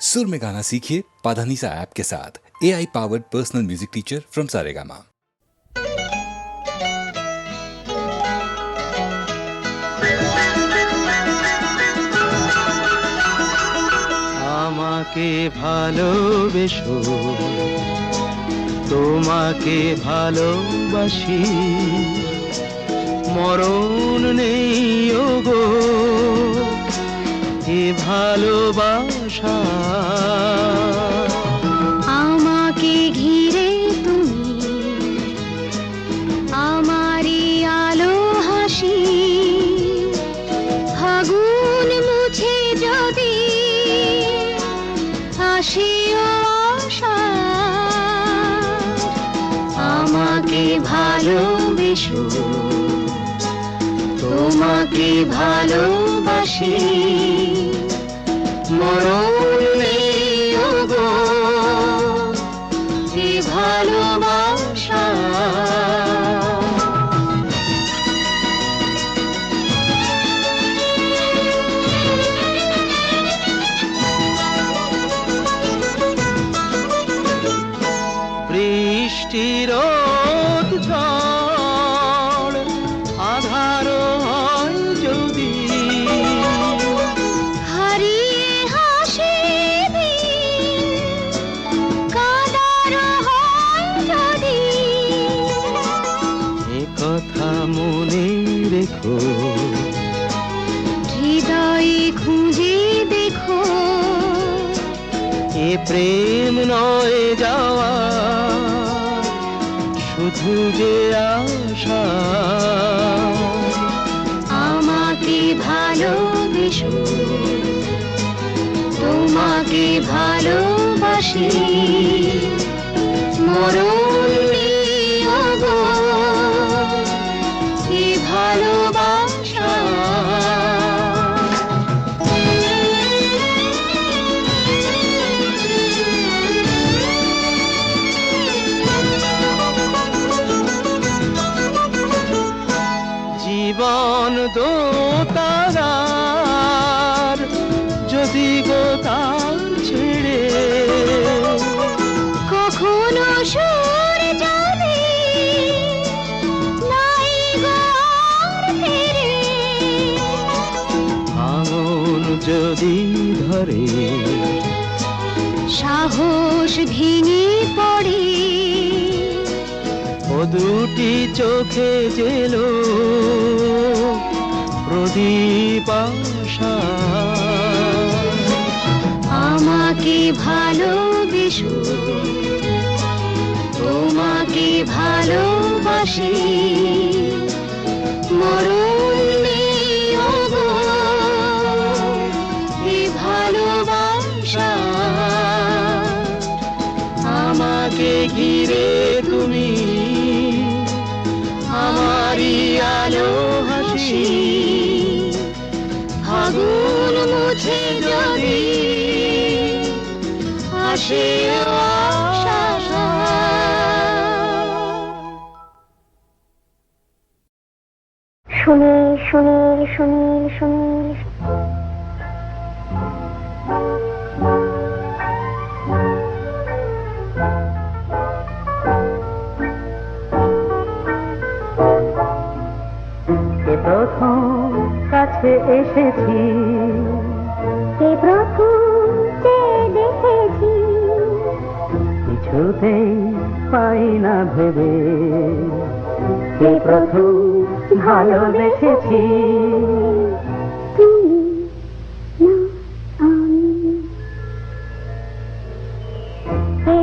सुर में गाना सीखिए पाधानीसा ऐप के साथ A I powered personal music teacher from Saregama আমাকে ভালোবেসো তোমাকে ভালোবাসি মরণ নেই ও গো এ ভালোবাসা। আমাকে ঘিরে তুমি, আমারই আলো হাসি। ফাগুন মুছে যদি হাসিও আশা, আমাকে ভালোবেসো, তোমাকে ভালোবাসি। মরণ নেই গো কি ভালোবাসা। বৃষ্টির শুধু যে আশা। আমাকে ভালোবেসো তোমাকে ভালোবাসি। দোতারার যদি গোতাল ছেড়ে। কখনো সুর জানে নাই গো ফিরে। আঙুল যদি ধরে সাহস ভেঙে পড়ে। ও দুটি চোখে জেলো। প্রদীপ আশা। আমাকে ভালোবেসো তোমাকে ভালোবাসি। মরণ নেই ভালোবাসা। আমাকে ঘিরে তুমি আমারই আলো সুনীল সুনীল সুনীল সুনীল প্রথম কাছে এসেছি। কিছুতেই পাই না ভেবে। কে প্রথম ভালোবেসেছি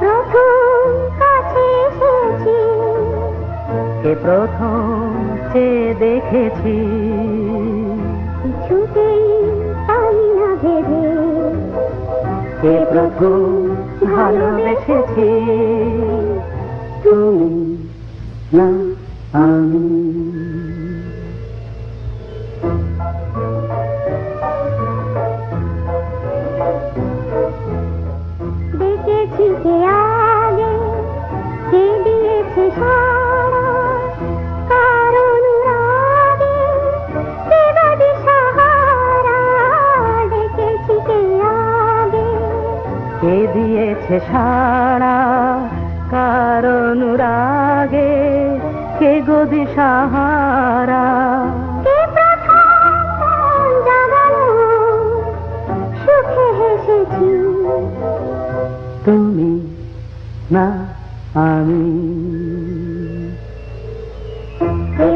প্রথম কাছে এসেছি। কে প্রথম যে দেখেছি। কিছুতেই পাই না ভেবে। কে প্রথম ভালোবেসেছি। তুমি না দিয়েছে সাড়া কারণ রাগে কে গদি সাহারা তুমি না আমি।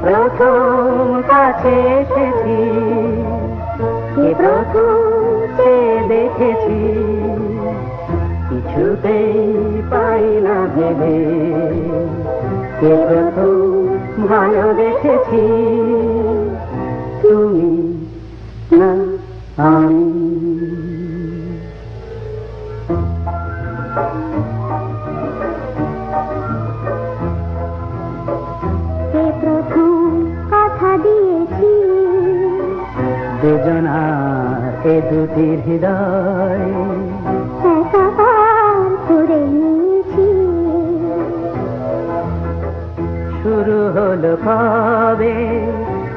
প্রথম কাছে এসেছি? প্রথম দেখেছি? কিছুতেই পাই না ভেবে। কে প্রথম ভালোবেসেছি তুমি না আমি। দুজনার এ দুটির হৃদয় হলো কবে?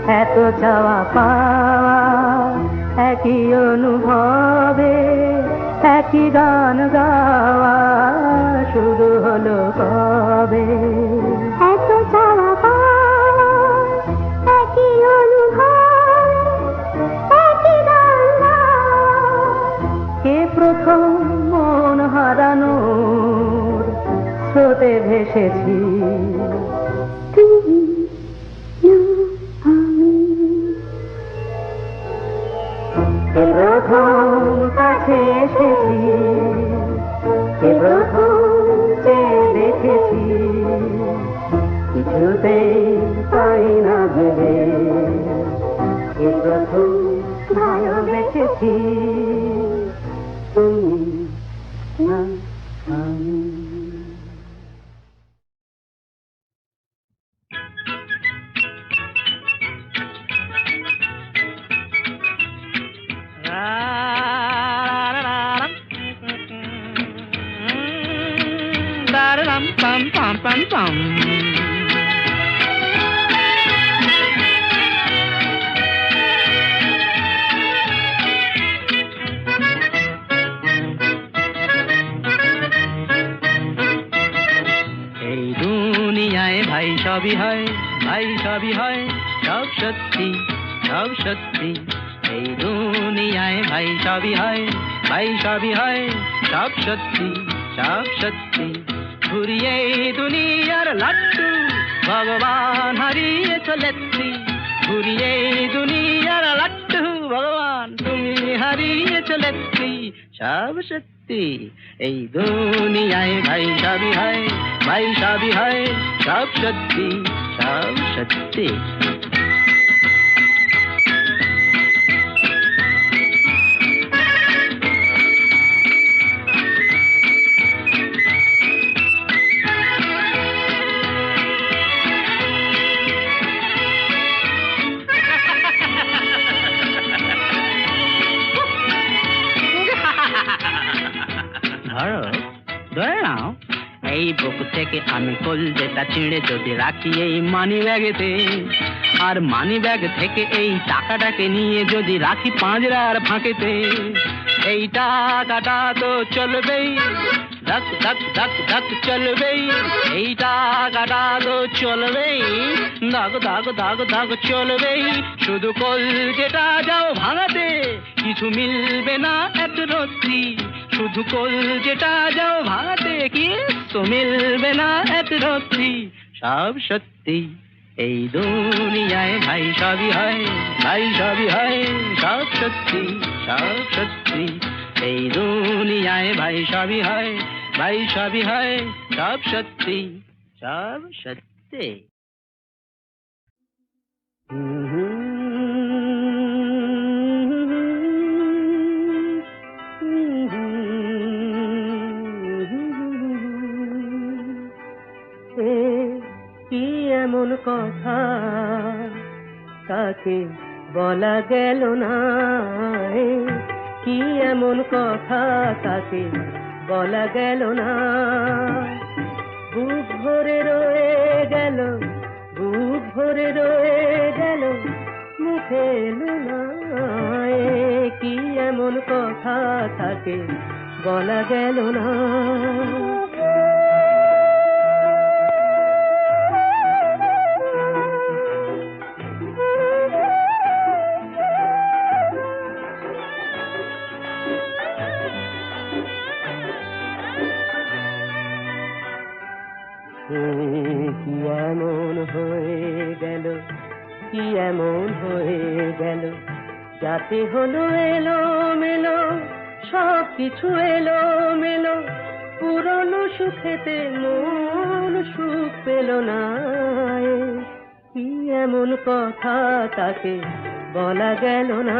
এত চাওয়া পাওয়া একই অনুভবে একই গান গাওয়া শুরু হলো কবে? এত চাওয়া প্রথম মন হারানোর স্রোতে ভেসেছি? প্রথম কাছে এসেছি সে প্রথম চেয়ে দেখেছি। কিছুতেই পাই না ভেবে কে প্রথম ভালোবেসেছি এই দুনিয়ায় ভাই সবই হয়, ভাই সবই হয়, সব সত্যি সব সত্যি। এই দুনিয়ায় ভাই সবই হয়, ভাই সবই হয়, সব সত্যি সব সত্যি। ঘুরিয়ে দুনিয়ার লাট্টু ভগবান হারিয়ে চলেছি। ঘুরিয়ে দুনিয়ার লাট্টু ভগবান তুমি হারিয়ে চলেছি। সব সত্যি, এই দুনিয়ায় ভাই সবই হয়, ভাই সবই হয়, সব সত্যি সব সত্যি। ধরো ধরে নাও, এই বুক থেকে আমি কলজেটা ছিঁড়ে যদি রাখি এই মানি ব্যাগেতে, আর মানি ব্যাগ থেকে এই টাকাটাকে নিয়ে যদি রাখি পাঁজরার ফাঁকেতে, এই টাকাটা তো চলবেই, ধক ধক ধক ধক চলবেই, এই টাকাটা তো চলবেই দাগ দাগ দাগ দাগ চলবেই, শুধু কলজেটা যাও ভাঙাতে, কিছু মিলবে না এত রত্তি শুধু কল যেটা যাও, ভাতে কি? তো মিলবে না এক রত্তি। সব সত্যি, এই দুনিয়ায় ভাই সবই হয়, ভাই সবই হয়, সব সত্যি সব সত্যি। এই দুনিয়ায় ভাই সবই হয়, ভাই সবই হয়, সব সত্যি সব সত্যি। এ এমন কথা তাকে বলা গেল না। কি এমন কথা তাকে বলা গেল না। বুক ভরে রয়ে গেল, বুক ভরে রয়ে গেল, মুখে এলো না কি এমন কথা তাকে বলা গেল না। কি এমন হয়ে গেল? কি এমন হয়ে গেল? যাতে হলো এলো মেলো সব কিছু এলো মেলো পুরনো সুখেতে মন সুখ পেল না কি এমন কথা তাকে বলা গেল না?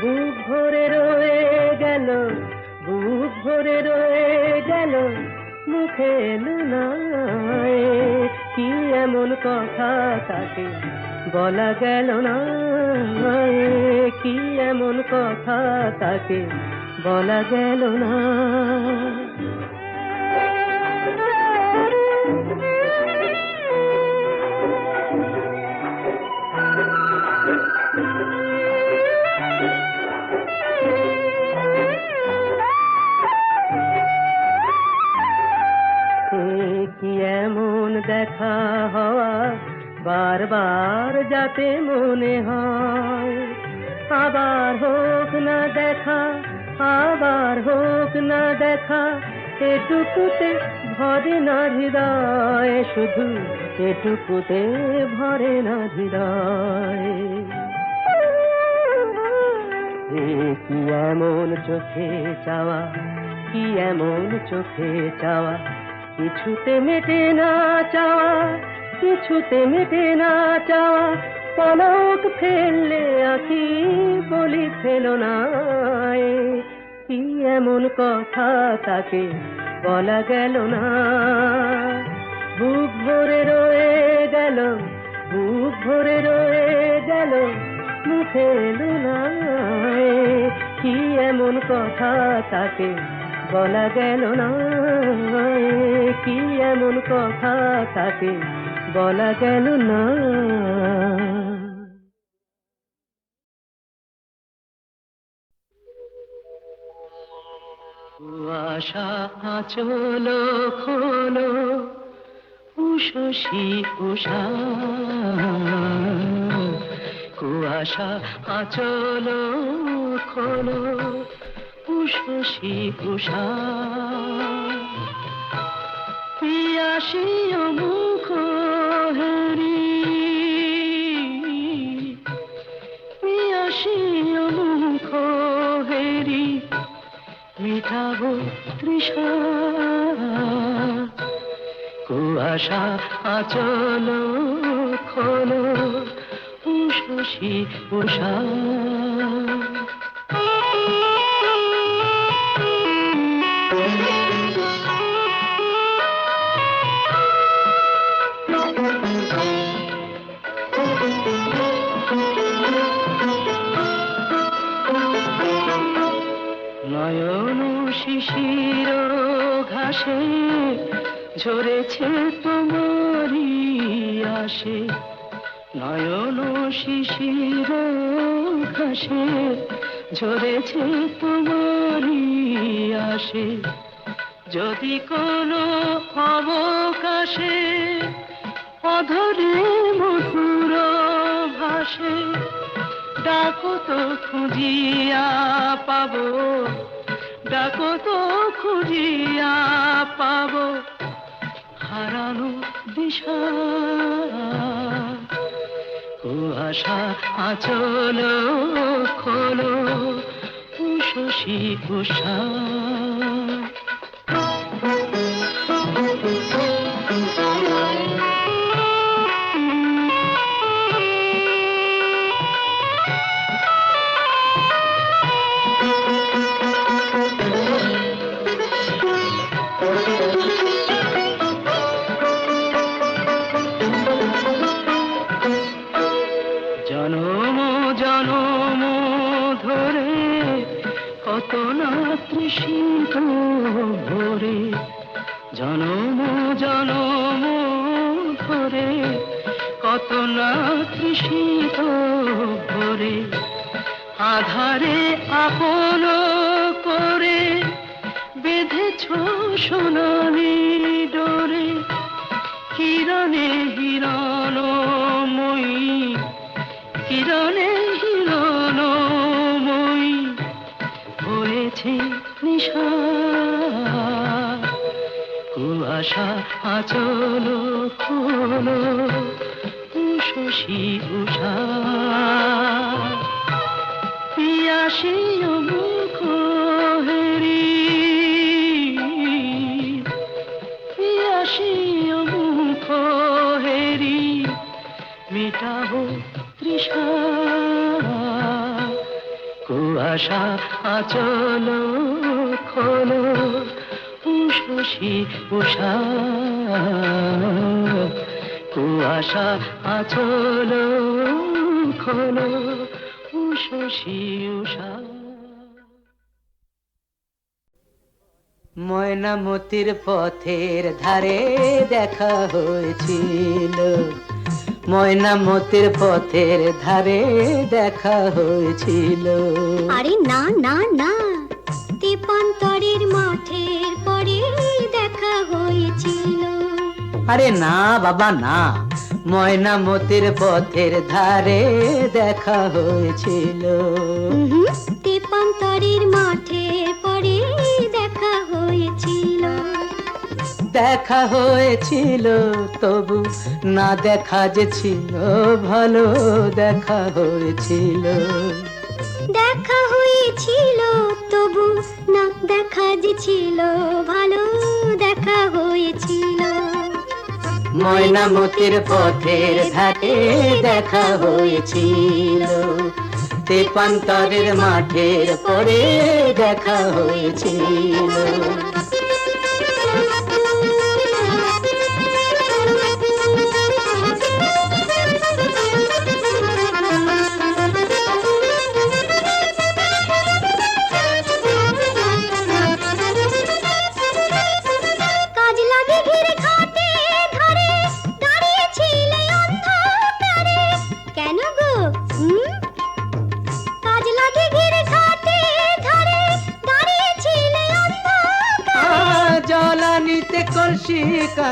বুক ভরে রয়ে গেল, বুক ভরে রয়ে গেল। মুখে এলো না কি এমন কথা তাকে বলা গেল না। কি এমন কথা তাকে বলা গেল না। কি এমন দেখা হওয়া? বারবার যাতে মনে হয়। আবার হোক না দেখা, আবার হোক না দেখা, এটুকুতে ভরে না হৃদয়, শুধু এটুকুতে ভরে না হৃদয়। কি এমন চোখে চাওয়া, কি এমন চোখে চাওয়া? কিছুতে মেটে না চাওয়া, কিছুতে মেটে না চাওয়া, পলক ফেললে আঁকি বলি ফেলো না। কি এমন কথা তাকে বলা গেল না। বুক ভরে রয়ে গেল, বুক ভরে রয়ে গেল, মুখে এলো না কি এমন কথা তাকে বলা গেল না। কি এমন কথা তাকে বলা গেল না। কুয়াশা আচলো খোলো, উষসী উষা। কুয়াশা আচলো খোলো উষা পিয়াসী মুখ হরি? পিয়াসী মুখ হেরি? মিটাবো তৃষা। কুয়াশা আচল খোলো উষসী উষা আসে নয়ন শিশির ঘাসে ঝরেছে তোমারি আসে যদি কোনো অবকাশে অধরে মধুর ভাসে, ডাকো তো খুঁজিয়া পাবো, ডাকো তো খুঁজিয়া পাবো। হারানো দিশা। কুয়াশা আচল খোলো উষসী উষা। খোলো শশী উষা। পিয়াসী মুখ হেরি? পিয়াসী মুখ হেরি? মেটাবো তৃষা কুয়াশা আচল খোলো উষসী উষা। কুয়াশা আচল খোলো উষসী উষা ময়নামতির পথের ধারে দেখা হয়েছিল। ময়নামতির পথের ধারে দেখা হয়েছিল। আরে না না না তেপান্তরের আরে না বাবা না। ময়নামতির পথের ধারে দেখা হয়েছিল। তেপান্তরের মাঠের পরে দেখা হয়েছিল। দেখা হয়েছিল তবু না দেখা যে ছিল ভালো দেখা হয়েছিল। দেখা হয়েছিল তবু না দেখা যে ছিল ভালো দেখা হয়েছিল। ময়নামতির পথের ঘাটে দেখা হয়েছিল। তেপান্তরের মাঠের পরে দেখা হয়েছিল।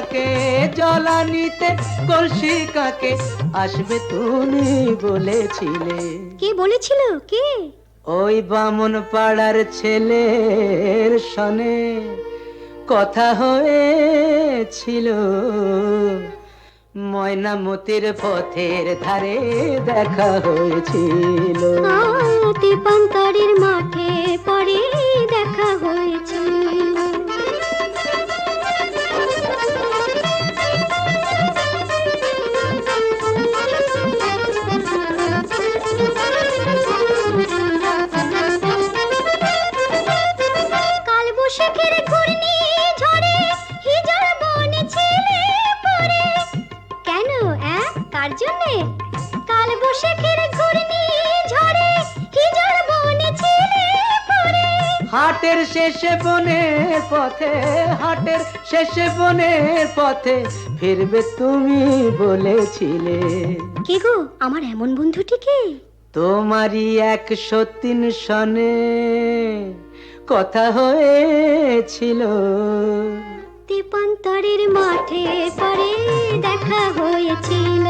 কাকে জলানিতে কলসি কাকে আসবে তুমি বলেছিলে। কে বলেছিল? কে? ওই বামন পাড়ার ছেলের সনে কথা হয়েছিল। ময়নামতির পথের ধারে দেখা হয়েছিল। মাঠে পরে দেখা হয়েছিল। শেষে বনের পথে হাটের শেষে বনের পথে ফিরবে তুমি বলেছিলে। কে গো? আমার এমন বন্ধুটিকে তোমারই একশো তিন সনে কথা হয়েছিল। তেপান্তরের মাঠে পরে দেখা হয়েছিল।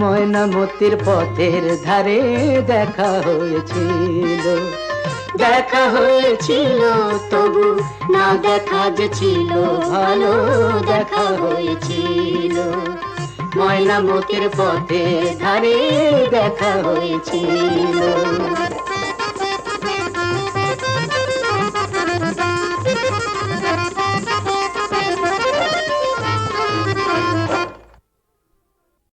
ময়নামতির পথের ধারে দেখা হয়েছিল। দেখা হয়েছিল তবু, না দেখা যে ছিল, ভালো দেখা হয়েছিল। ময়না মতির পথে ধারে দেখা হয়েছিল।